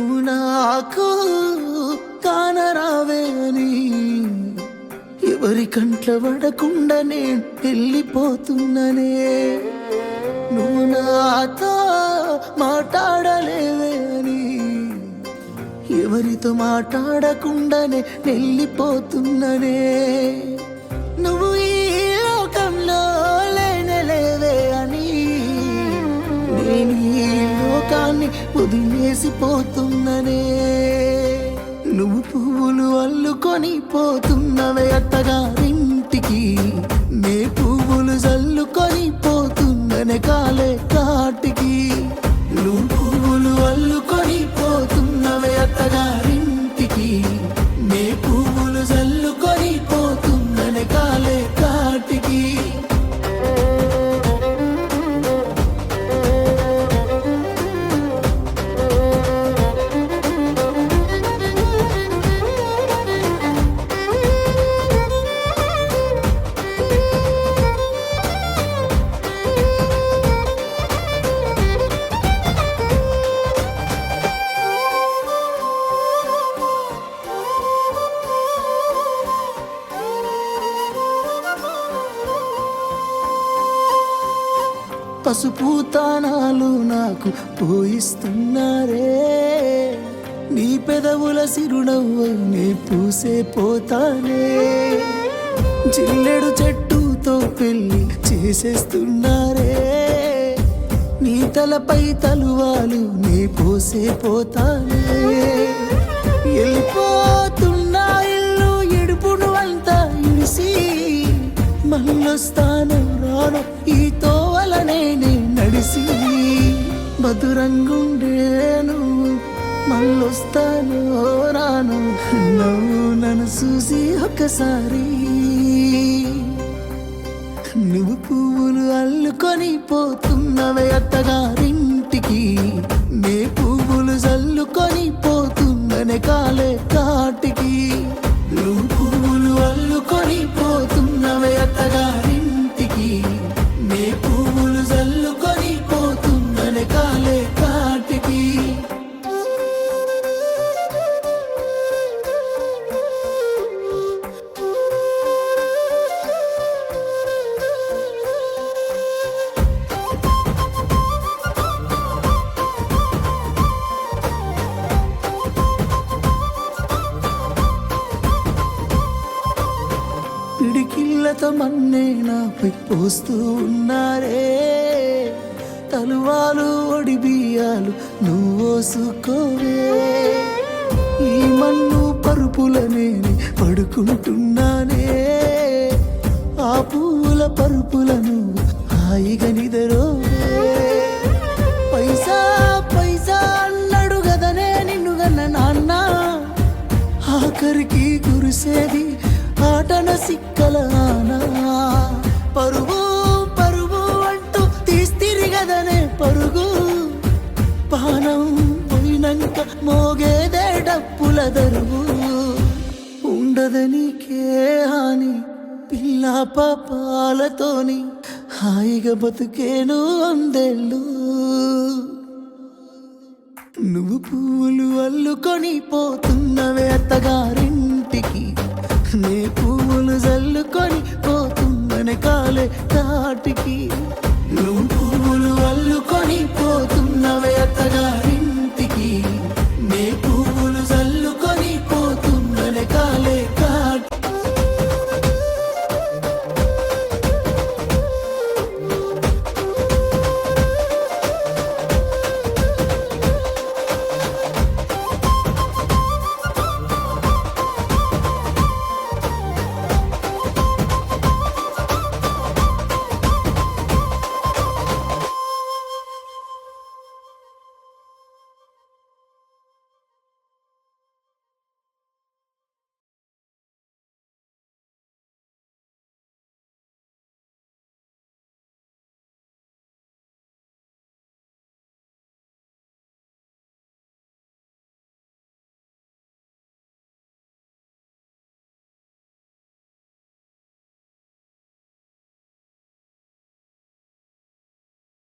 నువ్వు నాకు కానరావేని ఎవరి కంట్ల పడకుండా నేను వెళ్ళిపోతున్ననే. నువ్వు నాతో మాట్లాడలేవే అని ఎవరితో మాట్లాడకుండానే వెళ్ళిపోతున్ననే. నువ్వు ఈ వదిలేసిపోతున్ననే నువ్వు పువ్వులు అల్లుకొని పోతున్నవే అత్తగారింటికి. నే పువ్వులు జల్లుకొని పోతున్ననే కాలే కాటికి. నువ్వు పువ్వులు అల్లుకొని పోతున్నవే అత్తగారింటికి. నే పసుపు తానాలు నాకు పోయిస్తున్నారే. నీ పెదవుల సిరునవ్వు నే పూసే పోతానే. జిల్లెడు చెట్టుతో పెళ్ళి చేసేస్తున్నారే. నీ తలపై తలువాలు నీ పోసే పోతానే. వెళ్ళిపోతున్నా ఇల్లు ఎడుపును అంతా ఇడిసి మళ్ళొస్తాను రాను. కలిసి నడిసి మధురంగుండేను మళ్ళొస్తాను రాను నువ్వు నన్ను చూసి ఒకసారి నువ్వు పువ్వులు అల్లుకొని పోతున్నవే అత్తగారింటికి నే మన్నే నాపై పోస్తూ ఉన్నారే. తలువాలు ఒడిబియాలు నువ్వోసుకోవే ఈ మన్ను పరుపులనే పడుకుంటున్నానే. ఆ పూల పరుపులను హాయిగా నిదరోవే. పైసా పైసా అన్నాడు గదనే నిన్ను గన్న నాన్న. ఆఖరికి కురిసేది ఆటన సిక్కలానా పరుగు పరుగు అంటూ తీస్తిరిగదనే పరుగు. పానం పోయినంక మోగేదే డప్పుల దరువు. ఉండదనికే హాని పిల్ల పాపాలతోని హాయిగా బతుకేను అందేళ్ళు. నువ్వు పూలు అల్లుకొని పోతున్నవే అత్తగారింటికి. నీకు